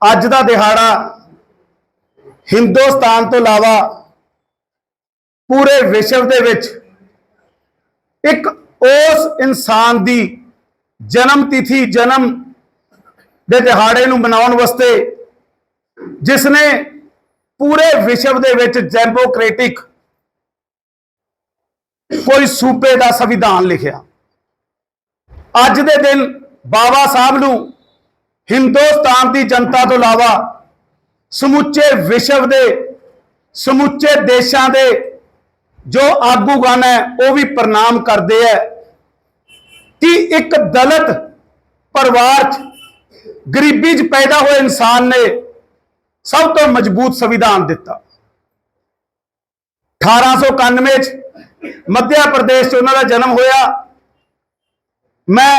ਅੱਜ ਦਾ ਦਿਹਾੜਾ ਹਿੰਦੁਸਤਾਨ ਤੋਂ ਇਲਾਵਾ ਪੂਰੇ ਵਿਸ਼ਵ ਦੇ ਵਿੱਚ ਇੱਕ ਉਸ ਇਨਸਾਨ ਦੀ ਜਨਮ ਤਿਥੀ, ਜਨਮ ਦੇ ਦਿਹਾੜੇ ਨੂੰ ਮਨਾਉਣ ਵਾਸਤੇ ਜਿਸ ਨੇ ਪੂਰੇ ਵਿਸ਼ਵ ਦੇ ਵਿੱਚ ਡੈਮੋਕ੍ਰੈਟਿਕ ਕੋਈ ਸੂਬੇ ਦਾ ਸੰਵਿਧਾਨ ਲਿਖਿਆ। ਅੱਜ ਦੇ ਦਿਨ ਬਾਬਾ ਸਾਹਿਬ ਨੂੰ ਹਿੰਦੁਸਤਾਨ ਦੀ ਜਨਤਾ ਤੋਂ ਇਲਾਵਾ ਸਮੁੱਚੇ ਵਿਸ਼ਵ ਦੇ, ਸਮੁੱਚੇ ਦੇਸ਼ਾਂ ਦੇ ਜੋ ਆਗੂਗਣ ਹੈ, ਉਹ ਵੀ ਪ੍ਰਣਾਮ ਕਰਦੇ ਹੈ ਕਿ ਇੱਕ ਦਲਿਤ ਪਰਿਵਾਰ 'ਚ ਗਰੀਬੀ 'ਚ ਪੈਦਾ ਹੋਏ ਇਨਸਾਨ ਨੇ ਸਭ ਤੋਂ ਮਜ਼ਬੂਤ ਸੰਵਿਧਾਨ ਦਿੱਤਾ। 1891 'ਚ ਮੱਧਿਆ ਪ੍ਰਦੇਸ਼ 'ਚ ਉਹਨਾਂ ਦਾ ਜਨਮ ਹੋਇਆ। ਮੈਂ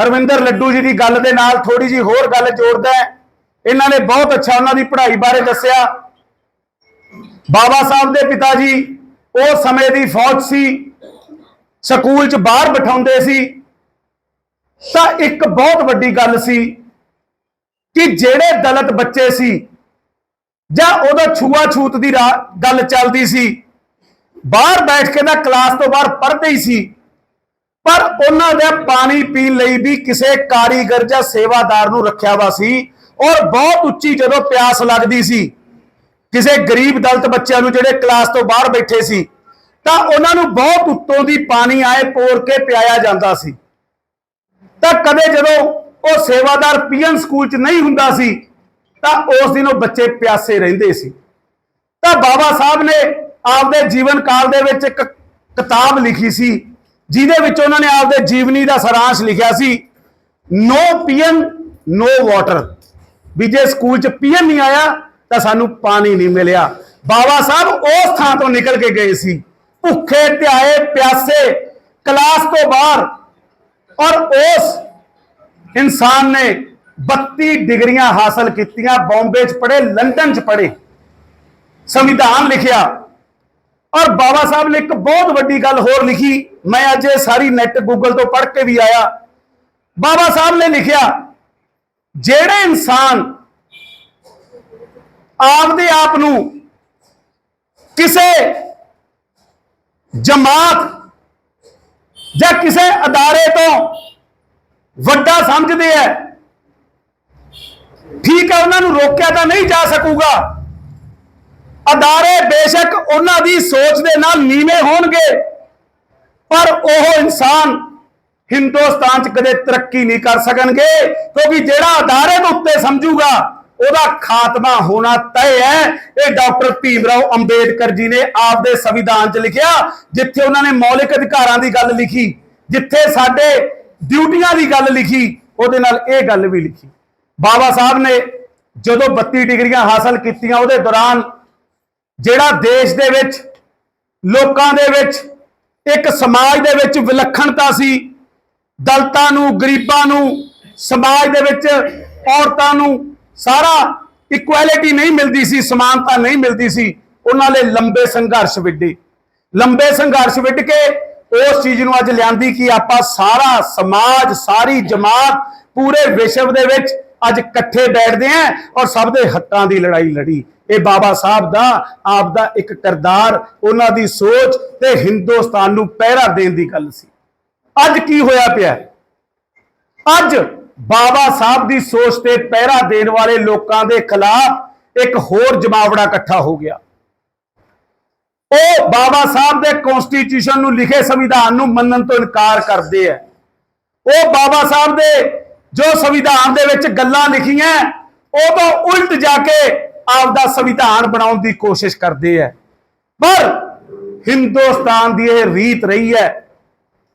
ਹਰਵਿੰਦਰ ਲੱਡੂ ਜੀ ਦੀ ਗੱਲ ਦੇ ਨਾਲ ਥੋੜੀ ਜੀ ਹੋਰ ਗੱਲ ਜੋੜਦਾ ਹਾਂ। ਇਹਨਾਂ ਨੇ ਬਹੁਤ ਅੱਛਾ ਉਹਨਾਂ ਦੀ ਪੜ੍ਹਾਈ ਬਾਰੇ ਦੱਸਿਆ। ਬਾਬਾ ਸਾਹਿਬ ਦੇ ਪਿਤਾ ਜੀ, ਉਹ ਸਮੇਂ ਦੀ ਫੌਜ ਸੀ। ਸਕੂਲ 'ਚ ਬਾਹਰ ਬਿਠਾਉਂਦੇ ਸੀ। ਤਾਂ ਇੱਕ ਬਹੁਤ ਵੱਡੀ ਗੱਲ ਸੀ ਕਿ ਜਿਹੜੇ ਦਲਿਤ ਬੱਚੇ ਸੀ ਜਾਂ ਉਹਦਾ ਛੂਆ ਛੂਤ ਦੀ ਰਾ- ਗੱਲ ਚੱਲਦੀ ਸੀ, ਬਾਹਰ ਬੈਠ ਕੇ ਨਾ ਕਲਾਸ ਤੋਂ ਬਾਹਰ ਪੜ੍ਹਦੇ ਹੀ ਸੀ। ਪਰ ਉਹਨਾਂ ਦੇ ਪਾਣੀ ਪੀਣ ਲਈ ਵੀ ਕਿਸੇ ਕਾਰੀਗਰ ਜਾਂ ਸੇਵਾਦਾਰ ਨੂੰ ਰੱਖਿਆ ਵਾ ਸੀ ਔਰ ਬਹੁਤ ਉੱਚੀ ਜਦੋਂ ਪਿਆਸ ਲੱਗਦੀ ਸੀ, ਕਿਸੇ ਗਰੀਬ ਦਲਤ ਬੱਚਿਆਂ ਨੂੰ ਜਿਹੜੇ ਕਲਾਸ ਤੋਂ ਬਾਹਰ ਬੈਠੇ ਸੀ, ਤਾਂ ਉਹਨਾਂ ਨੂੰ ਬਹੁਤ ਉੱਤੋਂ ਦੀ ਪਾਣੀ ਆਏ ਪੋਰ ਕੇ ਪਿਆਇਆ ਜਾਂਦਾ ਸੀ। ਤਾਂ ਕਦੇ ਜਦੋਂ ਉਹ ਸੇਵਾਦਾਰ ਪੀਐਨ ਸਕੂਲ 'ਚ ਨਹੀਂ ਹੁੰਦਾ ਸੀ, ਤਾਂ ਉਸ ਦਿਨ ਉਹ ਬੱਚੇ ਪਿਆਸੇ ਰਹਿੰਦੇ ਸੀ। ਤਾਂ ਬਾਬਾ ਸਾਹਿਬ ਨੇ ਆਪਦੇ ਜੀਵਨ ਕਾਲ ਦੇ ਵਿੱਚ ਇੱਕ ਕਿਤਾਬ ਲਿਖੀ ਸੀ ਜਿਹਦੇ ਵਿੱਚ ਉਹਨਾਂ ਨੇ ਆਪਦੇ ਜੀਵਨੀ ਦਾ ਸਾਰਾਂਸ਼ ਲਿਖਿਆ ਸੀ ਨੋ ਪੀਐਨ ਨੋ ਵਾਟਰ ਵੀ ਜੇ ਸਕੂਲ 'ਚ ਪੀਐਨ ਨਹੀਂ ਆਇਆ, ਤਾਂ ਸਾਨੂੰ ਪਾਣੀ ਨਹੀਂ ਮਿਲਿਆ। ਬਾਬਾ ਸਾਹਿਬ ਉਸ ਥਾਂ ਤੋਂ ਨਿਕਲ ਕੇ ਗਏ ਸੀ। ਭੁੱਖੇ, ਧਿਆਏ, ਪਿਆਸੇ, ਕਲਾਸ ਤੋਂ ਬਾਹਰ। ਔਰ ਉਸ ਇਨਸਾਨ ਨੇ 32 ਡਿਗਰੀਆਂ ਹਾਸਲ ਕੀਤੀਆਂ, ਬੰਬੇ 'ਚ ਪੜ੍ਹੇ, ਲੰਡਨ 'ਚ ਪੜ੍ਹੇ। ਸੰਵਿਧਾਨ ਲਿਖਿਆ। ਔਰ ਬਾਬਾ ਸਾਹਿਬ ਨੇ ਇੱਕ ਬਹੁਤ ਵੱਡੀ ਗੱਲ ਹੋਰ ਲਿਖੀ। ਮੈਂ ਅੱਜ ਇਹ ਸਾਰੀ ਨੈਟ ਗੂਗਲ ਤੋਂ ਪੜ੍ਹ ਕੇ ਵੀ ਆਇਆ। ਬਾਬਾ ਸਾਹਿਬ ਨੇ ਲਿਖਿਆ, ਜਿਹੜੇ ਇਨਸਾਨ ਆਪਦੇ ਆਪ ਨੂੰ ਕਿਸੇ ਜਮਾਤ ਜਾਂ ਕਿਸੇ ਅਦਾਰੇ ਤੋਂ ਵੱਡਾ ਸਮਝਦੇ ਹੈ ਠੀਕ ਹੈ ਉਹਨਾਂ ਨੂੰ ਰੋਕਿਆ ਤਾਂ ਨਹੀਂ ਜਾ ਸਕੂਗਾ। ਅਦਾਰੇ ਬੇਸ਼ੱਕ ਉਹਨਾਂ ਦੀ ਸੋਚ ਦੇ ਨਾਲ ਨੀਵੇਂ ਹੋਣਗੇ। ਪਰ ਉਹ ਇਨਸਾਨ ਹਿੰਦੁਸਤਾਨ 'ਚ ਕਦੇ ਤਰੱਕੀ ਨਹੀਂ ਕਰ ਸਕਣਗੇ, ਕਿਉਂਕਿ ਜਿਹੜਾ ਅਦਾਰੇ ਦੇ ਉੱਤੇ ਸਮਝੂਗਾ, ਉਹਦਾ ਖਾਤਮਾ ਹੋਣਾ ਤੈਅ ਹੈ। ਇਹ ਡਾਕਟਰ ਭੀਮ ਰਾਓ ਅੰਬੇਦਕਰ ਜੀ ਨੇ ਆਪਦੇ ਸੰਵਿਧਾਨ 'ਚ ਲਿਖਿਆ, ਜਿੱਥੇ ਉਹਨਾਂ ਨੇ ਮੌਲਿਕ ਅਧਿਕਾਰਾਂ ਦੀ ਗੱਲ ਲਿਖੀ, ਜਿੱਥੇ ਸਾਡੇ ਡਿਊਟੀਆਂ ਦੀ ਗੱਲ ਲਿਖੀ, ਉਹਦੇ ਨਾਲ ਇਹ ਗੱਲ ਵੀ ਲਿਖੀ। ਬਾਬਾ ਸਾਹਿਬ ਨੇ ਜਦੋਂ 32 ਡਿਗਰੀਆਂ ਹਾਸਲ ਕੀਤੀਆਂ, ਉਹਦੇ ਦੌਰਾਨ ਜਿਹੜਾ ਦੇਸ਼ ਦੇ ਵਿੱਚ, ਲੋਕਾਂ ਦੇ ਵਿੱਚ, ਇੱਕ ਸਮਾਜ ਦੇ ਵਿੱਚ ਵਿਲੱਖਣਤਾ ਸੀ, ਦਲਤਾਂ ਨੂੰ, ਗਰੀਬਾਂ ਨੂੰ, ਸਮਾਜ ਦੇ ਵਿੱਚ ਔਰਤਾਂ ਨੂੰ ਸਾਰਾ ਇਕੁਐਲਿਟੀ ਨਹੀਂ ਮਿਲਦੀ ਸੀ, ਸਮਾਨਤਾ ਨਹੀਂ ਮਿਲਦੀ ਸੀ, ਉਹਨਾਂ ਲਈ ਲੰਬੇ ਸੰਘਰਸ਼ ਵਿੱਢੇ। ਲੰਬੇ ਸੰਘਰਸ਼ ਵਿੱਢ ਕੇ ਉਸ ਚੀਜ਼ ਨੂੰ ਅੱਜ ਲਿਆਂਦੀ ਕਿ ਆਪਾਂ ਸਾਰਾ ਸਮਾਜ, ਸਾਰੀ ਜਮਾਤ, ਪੂਰੇ ਵਿਸ਼ਵ ਦੇ ਵਿੱਚ ਅੱਜ ਇਕੱਠੇ ਬੈਠਦੇ ਆਂ ਔਰ ਸਭ ਦੇ ਹੱਕਾਂ ਦੀ ਲੜਾਈ ਲੜੀ। ਇਹ ਬਾਬਾ ਸਾਹਿਬ ਦਾ ਆਪ ਦਾ ਇੱਕ ਕਿਰਦਾਰ, ਉਹਨਾਂ ਦੀ ਸੋਚ ਤੇ ਹਿੰਦੁਸਤਾਨ ਨੂੰ ਪਹਿਰਾ ਦੇਣ ਦੀ ਗੱਲ ਸੀ। ਅੱਜ ਕੀ ਹੋਇਆ ਪਿਆ? ਅੱਜ ਬਾਬਾ ਸਾਹਿਬ ਦੀ ਸੋਚ ਤੇ ਪਹਿਰਾ ਦੇਣ ਵਾਲੇ ਲੋਕਾਂ ਦੇ ਖਿਲਾਫ ਇੱਕ ਹੋਰ ਜਮਾਵੜਾ ਇਕੱਠਾ ਹੋ ਗਿਆ। ਉਹ ਬਾਬਾ ਸਾਹਿਬ ਦੇ ਕਨਸਟੀਟਿਊਸ਼ਨ ਨੂੰ ਲਿਖੇ ਸੰਵਿਧਾਨ ਨੂੰ ਮੰਨਣ ਤੋਂ ਇਨਕਾਰ ਕਰਦੇ ਆ। ਉਹ ਬਾਬਾ ਸਾਹਿਬ ਦੇ ਜੋ ਸੰਵਿਧਾਨ ਦੇ ਵਿੱਚ ਗੱਲਾਂ ਲਿਖੀਆਂ, ਉਹ ਤੋਂ ਉਲਟ ਜਾ ਕੇ ਆਪਦਾ ਸੰਵਿਧਾਨ ਬਣਾਉਣ ਦੀ ਕੋਸ਼ਿਸ਼ ਕਰਦੇ ਆ ਪਰ ਹਿੰਦੁਸਤਾਨ ਦੀ ਇਹ ਰੀਤ ਰਹੀ ਹੈ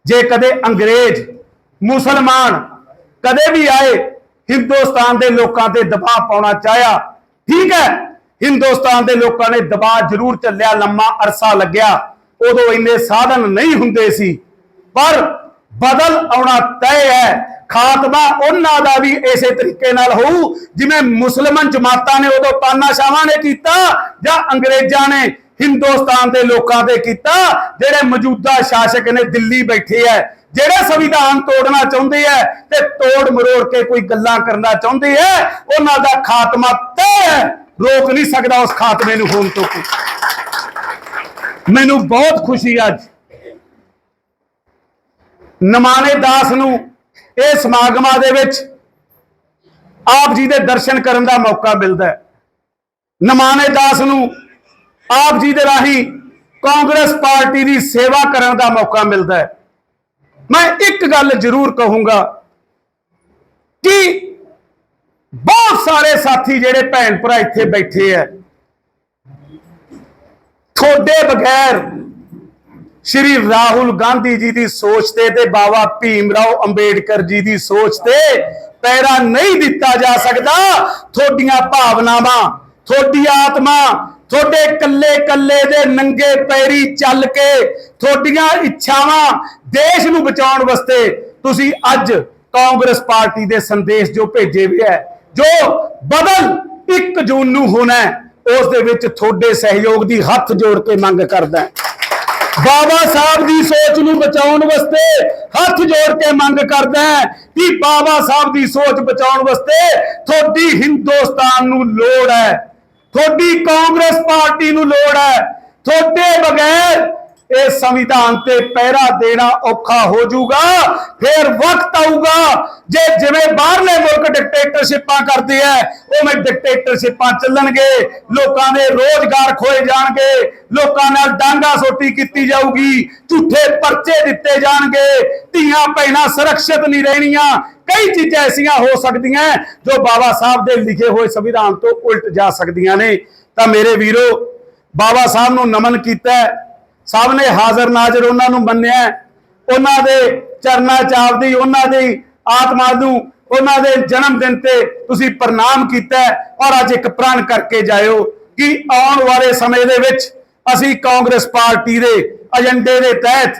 ਜੇ ਕਦੇ ਅੰਗਰੇਜ਼, ਮੁਸਲਮਾਨ ਕਦੇ ਵੀ ਆਏ, ਹਿੰਦੁਸਤਾਨ ਦੇ ਲੋਕਾਂ ਤੇ ਦਬਾਅ ਪਾਉਣਾ ਚਾਹਿਆ, ਠੀਕ ਹੈ ਹਿੰਦੁਸਤਾਨ ਦੇ ਲੋਕਾਂ ਨੇ ਦਬਾਅ ਜ਼ਰੂਰ ਚੱਲਿਆ ਲੰਮਾ ਅਰਸਾ ਲੱਗਿਆ, ਉਦੋਂ ਇੰਨੇ ਸਾਧਨ ਨਹੀਂ ਹੁੰਦੇ ਸੀ। ਪਰ ਬਦਲ ਆਉਣਾ ਤੈਅ ਹੈ। ਖਾਤਮਾ ਉਹਨਾਂ ਦਾ ਵੀ ਇਸੇ ਤਰੀਕੇ ਨਾਲ ਹੋਊ, ਜਿਵੇਂ ਮੁਸਲਮਾਨ ਜਮਾਤਾਂ ਨੇ ਉਦੋਂ ਤਾਨਾਸ਼ਾਹਾਂ ਨੇ ਕੀਤਾ ਜਾਂ ਅੰਗਰੇਜ਼ਾਂ ਨੇ ਹਿੰਦੁਸਤਾਨ ਦੇ ਲੋਕਾਂ ਤੇ ਕੀਤਾ, ਜਿਹੜੇ ਮੌਜੂਦਾ ਸ਼ਾਸਕ ਨੇ ਦਿੱਲੀ ਬੈਠੇ ਐ ਜਿਹੜੇ ਸੰਵਿਧਾਨ ਤੋੜਨਾ ਚਾਹੁੰਦੇ ਆ ਤੇ ਤੋੜ ਮਰੋੜ ਕੇ ਕੋਈ ਗੱਲਾਂ ਕਰਨਾ ਚਾਹੁੰਦੇ ਆ ਉਹਨਾਂ ਦਾ ਖਾਤਮਾ ਤੈਅ ਹੈ। ਰੋਕ ਨਹੀਂ ਸਕਦਾ ਉਸ ਖਾਤਮੇ ਨੂੰ ਹੋਣ ਤੋਂ ਕੋਈ। ਮੈਨੂੰ ਬਹੁਤ ਖੁਸ਼ੀ ਅੱਜ ਨਮਾਣੇ ਦਾਸ ਨੂੰ ਇਹ ਸਮਾਗਮਾਂ ਦੇ ਵਿੱਚ ਆਪ ਜੀ ਦੇ ਦਰਸ਼ਨ ਕਰਨ ਦਾ ਮੌਕਾ ਮਿਲਦਾ ਹੈ। ਨਮਾਨੇ ਦਾਸ ਨੂੰ ਆਪ ਜੀ ਦੇ ਰਾਹੀਂ ਕਾਂਗਰਸ ਪਾਰਟੀ ਦੀ ਸੇਵਾ ਕਰਨ ਦਾ ਮੌਕਾ ਮਿਲਦਾ ਹੈ। ਮੈਂ ਇੱਕ ਗੱਲ ਜ਼ਰੂਰ ਕਹੂੰਗਾ ਕਿ ਬਹੁਤ ਸਾਰੇ ਸਾਥੀ ਜਿਹੜੇ ਭੈਣ ਭਰਾ ਇੱਥੇ ਬੈਠੇ ਆ ਤੁਹਾਡੇ ਬਗੈਰ ਸ਼੍ਰੀ ਰਾਹੁਲ ਗਾਂਧੀ ਜੀ ਦੀ ਸੋਚ ਤੇ ਤੇ ਬਾਬਾ ਭੀਮ ਰਾਓ ਅੰਬੇਡਕਰ ਜੀ ਦੀ ਸੋਚ ਤੇ ਪੈਰਾ ਨਹੀਂ ਦਿੱਤਾ ਜਾ ਸਕਦਾ। ਤੁਹਾਡੀਆਂ ਭਾਵਨਾਵਾਂ ਤੁਹਾਡੀ ਆਤਮਾ ਤੁਹਾਡੇ ਕੱਲੇ ਕੱਲੇ ਦੇ ਨੰਗੇ ਪੈਰੀ ਚੱਲ ਕੇ ਤੁਹਾਡੀਆਂ ਇੱਛਾਵਾਂ ਦੇਸ਼ ਨੂੰ ਬਚਾਉਣ ਵਾਸਤੇ ਤੁਸੀਂ ਅੱਜ ਕਾਂਗਰਸ ਪਾਰਟੀ ਦੇ ਸੰਦੇਸ਼ ਜੋ ਭੇਜੇ ਹੋਏ ਹੈ ਜੋ ਬਦਲ 1 ਜੂਨ ਨੂੰ ਹੋਣਾ ਹੈ, ਉਸ ਦੇ ਵਿੱਚ ਤੁਹਾਡੇ ਸਹਿਯੋਗ ਦੀ ਹੱਥ ਜੋੜ ਕੇ ਮੰਗ ਕਰਦਾ ਹਾਂ। ਬਾਬਾ ਸਾਹਿਬ ਦੀ ਸੋਚ ਨੂੰ ਬਚਾਉਣ ਵਾਸਤੇ ਹੱਥ ਜੋੜ ਕੇ ਮੰਗ ਕਰਦਾ ਹੈ ਕਿ ਬਾਬਾ ਸਾਹਿਬ ਦੀ ਸੋਚ ਬਚਾਉਣ ਵਾਸਤੇ ਤੁਹਾਡੀ ਹਿੰਦੁਸਤਾਨ ਨੂੰ ਲੋੜ ਹੈ। ਤੁਹਾਡੀ ਕਾਂਗਰਸ ਪਾਰਟੀ ਨੂੰ ਲੋੜ ਹੈ। ਤੁਹਾਡੇ ਬਗੈਰ ਇਹ ਸੰਵਿਧਾਨ ਤੇ ਪਹਿਰਾ ਦੇਣਾ ਔਖਾ ਹੋ ਜਾਊਗਾ, ਫਿਰ ਵਕਤ ਆਊਗਾ। ਜੇ ਜਿਵੇਂ ਬਾਹਰਲੇ ਡਿਕਟੇਟਰਸ਼ਿਪਾਂ ਕਰਦੇ ਆ ਉਵੇਂ ਡਿਕਟੇਟਰਸ਼ਿਪਾਂ ਚੱਲਣਗੇ, ਲੋਕਾਂ ਦੇ ਰੋਜ਼ਗਾਰ ਖੋਏ ਜਾਣਗੇ, ਲੋਕਾਂ ਨਾਲ ਡਾਂਗਾ ਸੋਟੀ ਕੀਤੀ ਜਾਊਗੀ, ਝੂਠੇ ਪਰਚੇ ਦਿੱਤੇ ਜਾਣਗੇ, ਧੀਆਂ ਭੈਣਾਂ ਸੁਰੱਖਿਅਤ ਨਹੀਂ ਰਹਿਣੀਆਂ, ਕਈ ਚੀਜ਼ਾਂ ਐਸੀਆਂ ਹੋ ਸਕਦੀਆਂ ਜੋ ਬਾਬਾ ਸਾਹਿਬ ਦੇ ਲਿਖੇ ਹੋਏ ਸੰਵਿਧਾਨ ਤੋਂ ਉਲਟ ਜਾ ਸਕਦੀਆਂ ਨੇ। ਤਾਂ ਮੇਰੇ ਵੀਰੋ, ਬਾਬਾ ਸਾਹਿਬ ਨੂੰ ਨਮਨ ਕੀਤਾ ਸਭ ਨੇ ਹਾਜ਼ਰ ਨਾਜ਼ਰ ਉਹਨਾਂ ਨੂੰ ਮੰਨਿਆ ਉਹਨਾਂ ਦੇ ਚਰਨਾਂ ਚ ਆਪਦੀ ਉਹਨਾਂ ਦੀ ਆਤਮਾ ਨੂੰ ਉਹਨਾਂ ਦੇ ਜਨਮ ਦਿਨ ਤੇ ਤੁਸੀਂ ਪ੍ਰਣਾਮ ਕੀਤਾ ਔਰ ਅੱਜ ਇੱਕ ਪ੍ਰਣ ਕਰਕੇ ਜਾਇਓ ਕਿ ਆਉਣ ਵਾਲੇ ਸਮੇਂ ਦੇ ਵਿੱਚ ਅਸੀਂ ਕਾਂਗਰਸ ਪਾਰਟੀ ਦੇ ਏਜੰਡੇ ਦੇ ਤਹਿਤ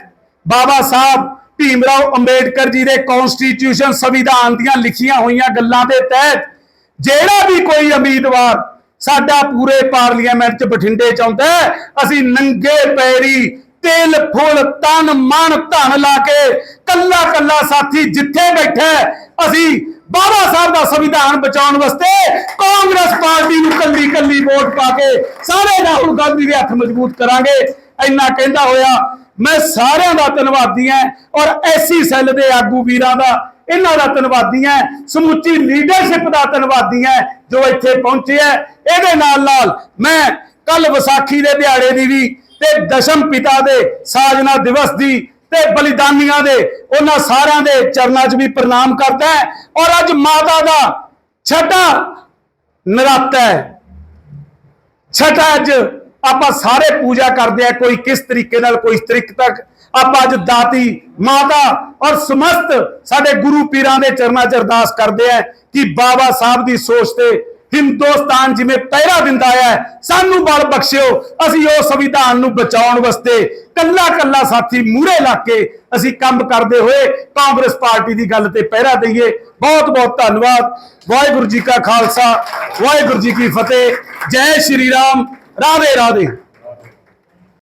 ਬਾਬਾ ਸਾਹਿਬ ਭੀਮ ਰਾਓ ਅੰਬੇਡਕਰ ਜੀ ਦੇ ਕਨਸਟੀਟਿਊਸ਼ਨ ਸੰਵਿਧਾਨ ਦੀਆਂ ਲਿਖੀਆਂ ਹੋਈਆਂ ਗੱਲਾਂ ਦੇ ਤਹਿਤ ਜਿਹੜਾ ਵੀ ਕੋਈ ਉਮੀਦਵਾਰ ਸਾਡਾ ਪੂਰੇ ਪਾਰਲੀਮੈਂਟ 'ਚ ਬਠਿੰਡੇ ਚ ਆਉਂਦਾ ਅਸੀਂ ਨੰਗੇ ਪੈਰੀ ਤਿਲ, ਫੁੱਲ, ਤਨ, ਮਨ, ਧਨ ਲਾ ਕੇ ਕੱਲਾ ਕੱਲਾ ਸਾਥੀ ਜਿੱਥੇ ਬੈਠਾ ਅਸੀਂ ਬਾਬਾ ਸਾਹਿਬ ਦਾ ਸੰਵਿਧਾਨ ਬਚਾਉਣ ਵਾਸਤੇ ਕਾਂਗਰਸ ਪਾਰਟੀ ਨੂੰ ਕੱਲੀ ਕੱਲੀ ਵੋਟ ਪਾ ਕੇ ਸਾਰੇ ਰਾਹੁਲ ਗਾਂਧੀ ਦੇ ਹੱਥ ਮਜ਼ਬੂਤ ਕਰਾਂਗੇ। ਇੰਨਾ ਕਹਿੰਦਾ ਹੋਇਆ, ਮੈਂ ਸਾਰਿਆਂ ਦਾ ਧੰਨਵਾਦੀ ਹਾਂ ਔਰ ਐਸੀ ਸੈੱਲ ਦੇ ਆਗੂ ਵੀਰਾਂ ਦਾ, ਇਹਨਾਂ ਦਾ ਧੰਨਵਾਦੀ ਹਾਂ। ਸਮੁੱਚੀ ਲੀਡਰਸ਼ਿਪ ਦਾ ਧੰਨਵਾਦੀ ਹਾਂ ਜੋ ਇੱਥੇ ਪਹੁੰਚੇ ਹੈ। ਇਹਦੇ ਨਾਲ ਨਾਲ ਮੈਂ ਕੱਲ ਵਿਸਾਖੀ ਦੇ ਦਿਹਾੜੇ ਦੀ ਵੀ ਤੇ ਦਸ਼ਮ ਪਿਤਾ ਦੇ ਸਾਜਨਾ ਦਿਵਸ ਦੀ ਤੇ ਬਲੀਦਾਨੀਆਂ ਦੇ, ਉਹਨਾਂ ਸਾਰਿਆਂ ਦੇ ਚਰਨਾਂ 'ਚ ਵੀ ਪ੍ਰਣਾਮ ਕਰਦਾ ਹੈ ਔਰ ਅੱਜ ਮਾਤਾ ਦਾ ਛਟਾ ਨਰਾਤਾ ਹੈ। ਛਠ ਅੱਜ ਆਪਾਂ ਸਾਰੇ ਪੂਜਾ ਕਰਦੇ ਆ ਕੋਈ ਕਿਸ ਤਰੀਕੇ ਨਾਲ, ਕੋਈ ਤਰੀਕ ਤੱਕ। ਆਪਾਂ ਅੱਜ ਦਾਤੀ, ਮਾਤਾ ਔਰ ਸਮਸਤ ਸਾਡੇ ਗੁਰੂ ਪੀਰਾਂ ਦੇ ਚਰਨਾਂ 'ਚ ਅਰਦਾਸ ਕਰਦੇ ਆ ਕਿ ਬਾਬਾ ਸਾਹਿਬ ਦੀ ਸੋਚ ਤੇ ਹਿੰਦੁਸਤਾਨ ਜਿਵੇਂ ਪਹਿਰਾ ਦਿੰਦਾ ਹੈ, ਸਾਨੂੰ ਬਲ ਬਖਸ਼ਿਓ, ਅਸੀਂ ਉਹ ਸੰਵਿਧਾਨ ਨੂੰ ਬਚਾਉਣ ਵਾਸਤੇ ਕੱਲਾ ਕੱਲਾ ਸਾਥੀ ਮੂਹਰੇ ਲਾ ਕੇ ਅਸੀਂ ਕੰਮ ਕਰਦੇ ਹੋਏ ਕਾਂਗਰਸ ਪਾਰਟੀ ਦੀ ਗੱਲ ਤੇ ਪਹਿਰਾ ਦਈਏ। ਬਹੁਤ ਬਹੁਤ ਧੰਨਵਾਦ। ਵਾਹਿਗੁਰੂ ਜੀ ਕਾ ਖਾਲਸਾ, ਵਾਹਿਗੁਰੂ ਜੀ ਕੀ ਫਤਿਹ। ਜੈ ਸ਼੍ਰੀ ਰਾਮ। ਰਾਧੇ ਰਾਧੇ।